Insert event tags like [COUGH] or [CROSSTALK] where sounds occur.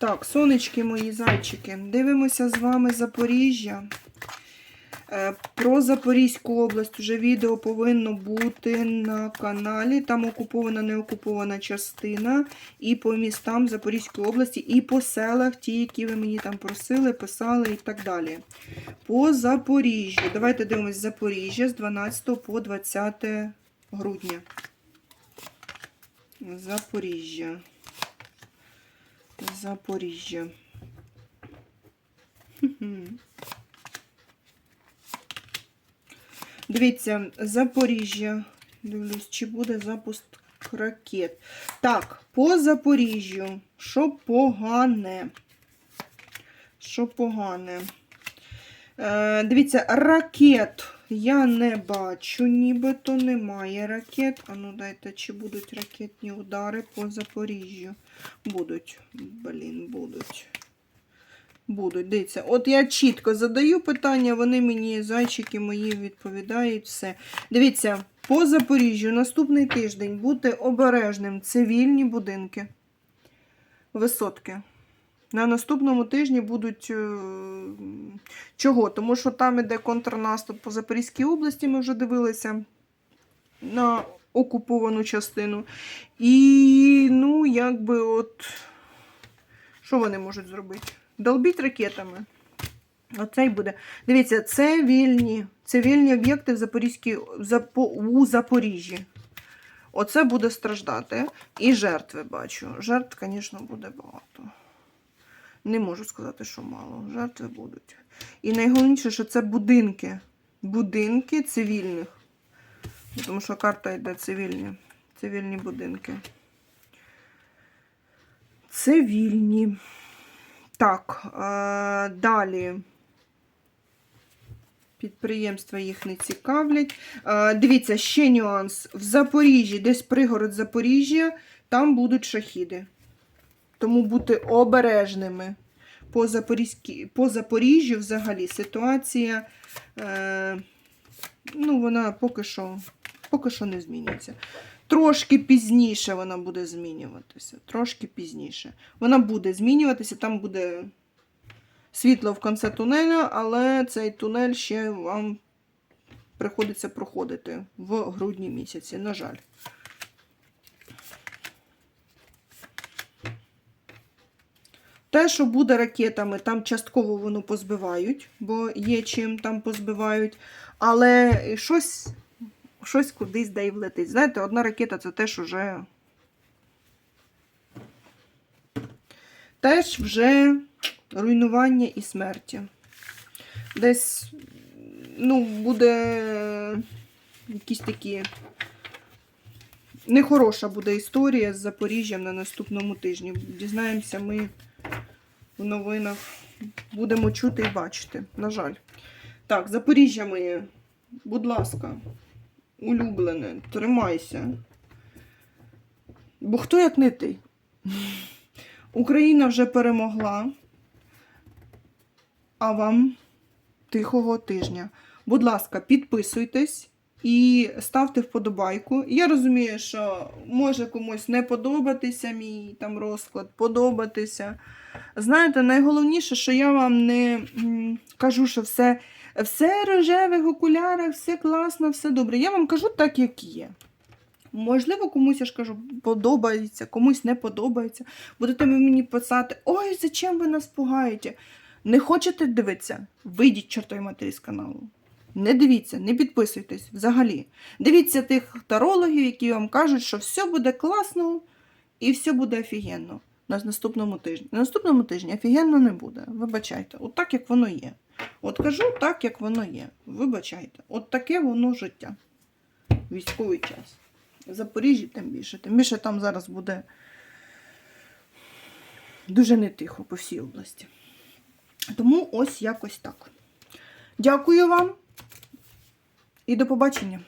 Так, сонечки мої зайчики, дивимося з вами Запоріжжя. Е, Про Запорізьку область вже відео повинно бути на каналі. Там окупована, не окупована частина. І по містам Запорізької області, і по селах, ті, які ви мені там просили, писали і так далі. По Запоріжжю. Давайте дивимось Запоріжжя з 12 по 20 грудня. Запоріжжя. Запоріжжя. [LAUGHS] Дивіться, Запоріжжя. Дивлюсь, чи буде запуск ракет. Так, по Запоріжжю. Що погане? Що погане? Е, дивіться, ракет я не бачу, нібито немає ракет. А ну дайте, чи будуть ракетні удари по Запоріжжю? Будуть. Блін, будуть. Будуть. Дивіться, от я чітко задаю питання, вони мені, зайчики мої, відповідають все. Дивіться, по Запоріжжю наступний тиждень бути обережним. Цивільні будинки. Висотки. На наступному тижні будуть. е, Чого? Тому що там іде контрнаступ по Запорізькій області, ми вже дивилися на окуповану частину. І, ну, якби от. Що вони можуть зробити? Долбіть ракетами. Оцей буде. Дивіться, це вільні. Це вільні об'єкти в Запорізькій, у Запоріжжі. Оце буде страждати. І жертви бачу. Жертв, звісно, буде багато. Не можу сказати, що мало. Жертви будуть. І найголовніше, що це будинки. Будинки цивільних. Тому що карта йде цивільні. Цивільні будинки. Цивільні. Так, е, далі. Підприємства їх не цікавлять. Е, дивіться, ще нюанс. В Запоріжжі, десь пригород Запоріжжя, там будуть шахіди. Тому бути обережними. По, по Запоріжжю взагалі ситуація, е, ну, вона поки що, поки що не зміниться. Трошки пізніше вона буде змінюватися. Трошки пізніше. Вона буде змінюватися, там буде світло в кінці тунеля, але цей тунель ще вам приходиться проходити в грудні місяці, на жаль. Те, що буде ракетами, там частково воно позбивають, бо є чим там позбивають, але щось, щось кудись де й влетить. Знаєте, одна ракета це теж вже. Теж вже руйнування і смерті. Десь, ну, буде якісь такі. Нехороша буде історія з Запоріжжям на наступному тижні. Дізнаємося ми в новинах. Будемо чути і бачити, на жаль. Так, Запоріжжя моє, будь ласка, улюблене, тримайся. Бо хто як не ти? Україна вже перемогла. А вам тихого тижня. Будь ласка, підписуйтесь і ставте вподобайку. Я розумію, що може комусь не подобатися мій там розклад, подобатися. Знаєте, найголовніше, що я вам не кажу, що все, все рожеве в окулярах, все класно, все добре. Я вам кажу так, як є. Можливо, комусь я ж кажу, подобається, комусь не подобається. Будете ви мені писати, ой, зачем ви нас пугаєте? Не хочете дивитися? Вийдіть чортові матері з каналу. Не дивіться, не підписуйтесь взагалі. Дивіться тих тарологів, які вам кажуть, що все буде класно і все буде офігенно на наступному тижні. На наступному тижні офігенно не буде. Вибачайте, от так, як воно є. От кажу так, як воно є. Вибачайте, от таке воно життя. Військовий час. В Запоріжжі тим більше. Тим більше там зараз буде дуже не тихо по всій області. Тому ось якось так. Дякую вам і до побачення.